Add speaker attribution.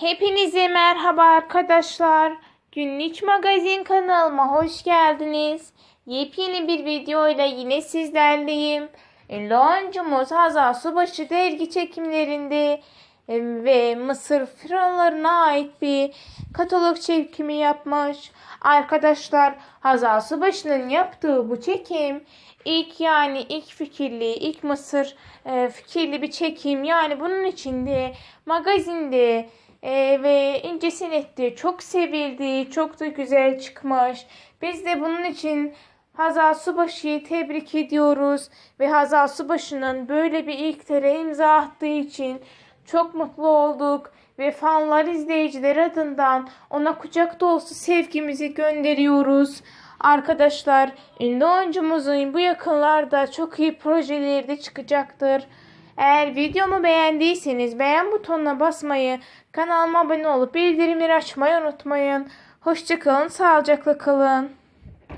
Speaker 1: Hepinize merhaba arkadaşlar. Günlük magazin kanalıma hoş geldiniz. Yepyeni bir video ile yine sizlerleyim. Ünlü oyuncumuz Hazal Subaşı dergi çekimlerinde e, ve Mısır fırınlarına ait bir katalog çekimi yapmış. Arkadaşlar Hazal Subaşı'nın yaptığı bu çekim ilk yani ilk fikirli, ilk Mısır e, fikirli bir çekim. Yani bunun içinde magazinde e, ve ince senette çok sevildi, çok da güzel çıkmış. Biz de bunun için Hazal Subaşı'yı tebrik ediyoruz ve Hazal Subaşı'nın böyle bir ilklere imza attığı için çok mutlu olduk ve fanlar izleyiciler adından ona kucak dolusu sevgimizi gönderiyoruz. Arkadaşlar ünlü oyuncumuzun bu yakınlarda çok iyi projeleri de çıkacaktır. Eğer videomu beğendiyseniz beğen butonuna basmayı, kanalıma abone olup bildirimleri açmayı unutmayın. Hoşçakalın, sağlıcakla kalın.